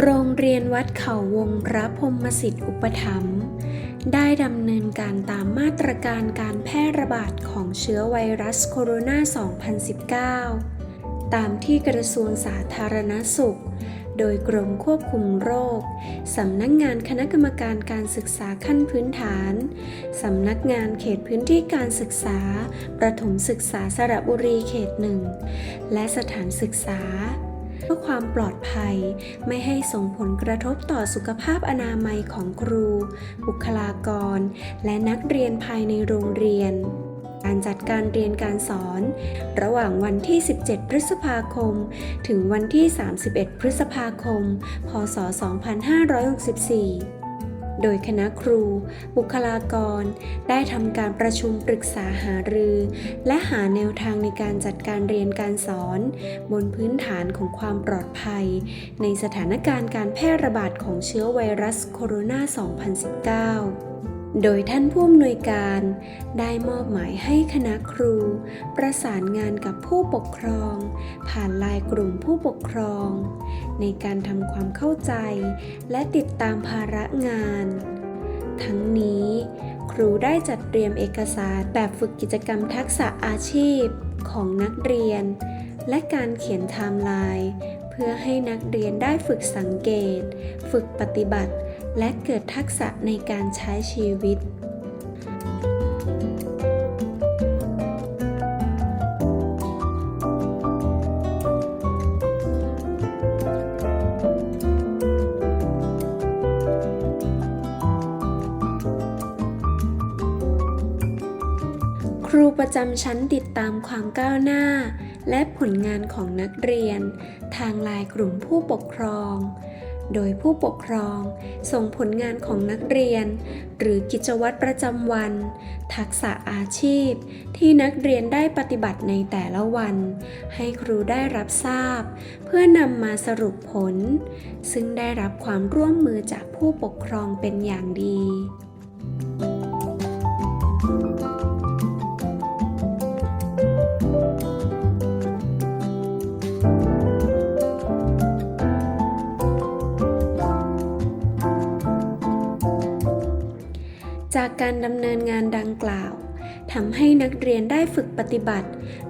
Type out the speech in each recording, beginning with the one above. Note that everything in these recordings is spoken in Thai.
โรงเรียนวัดเขาวงพระพรมสิทธิอุปถัมภ์ได้ดำเนินการตามมาตรการการแพร่ระบาดของเชื้อไวรัสโคโรนา 2019 ตามที่กระทรวงสาธารณสุข โดยกรมควบคุมโรค สำนักงงานคณะกรรมการการศึกษาขั้นพื้นฐาน สำนักงานเขตพื้นที่การศึกษา ประถมศึกษาสระบุรีเขตหนึ่ง และสถานศึกษา เพื่อความปลอดภัย ไม่ให้ส่งผลกระทบต่อสุขภาพอนามัยของครู บุคลากร และนักเรียนภายในโรงเรียนการจัดการเรียนการสอน ระหว่างวันที่ 17 พฤษภาคม ถึงวันที่ 31 พฤษภาคม พศ 2564 โดยคณะครู บุคลากร ได้ทำการประชุมปรึกษาหารือ และหาแนวทางในการจัดการเรียนการสอน บนพื้นฐานของความปลอดภัย ในสถานการณ์การแพร่ระบาดของเชื้อไวรัสโคโรนา 2019 โดยท่านผู้อำนวยการ ได้มอบหมายให้คณะครู ประสานงานกับผู้ปกครอง ผ่านลายกลุ่มผู้ปกครอง ในการทำความเข้าใจ และติดตามภาระงาน ทั้งนี้ ครูได้จัดเตรียมเอกสารแบบฝึกกิจกรรมทักษะอาชีพของนักเรียน และการเขียนไทม์ไลน์เพื่อให้นักเรียนได้ฝึกสังเกต ฝึกปฏิบัติ และเกิดทักษะในการใช้ชีวิต ครูประจำชั้นติดตามความก้าวหน้า และผลงานของนักเรียน ทางลายกลุ่มผู้ปกครอง โดยผู้ปกครอง ส่งผลงานของนักเรียน หรือกิจวัตรประจำวัน ทักษะอาชีพ ที่นักเรียนได้ปฏิบัติในแต่ละวัน ให้ครูได้รับทราบ เพื่อนำมาสรุปผล ซึ่งได้รับความร่วมมือจากผู้ปกครองเป็นอย่างดีจา การดำเนินงานดังกล่าวทำให้นักเรียนได้ฝึกปฏิบัติ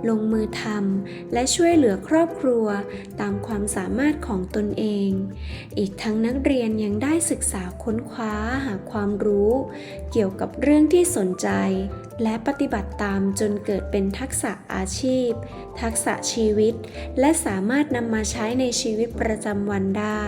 ลงมือทำและช่วยเหลือครอบครัวตามความสามารถของตนเอง อีกทั้งนักเรียนยังได้ศึกษาค้นคว้าหาความรู้ เกี่ยวกับเรื่องที่สนใจ และปฏิบัติตามจนเกิดเป็นทักษะอาชีพ ทักษะชีวิต และสามารถนำมาใช้ในชีวิตประจำวันได้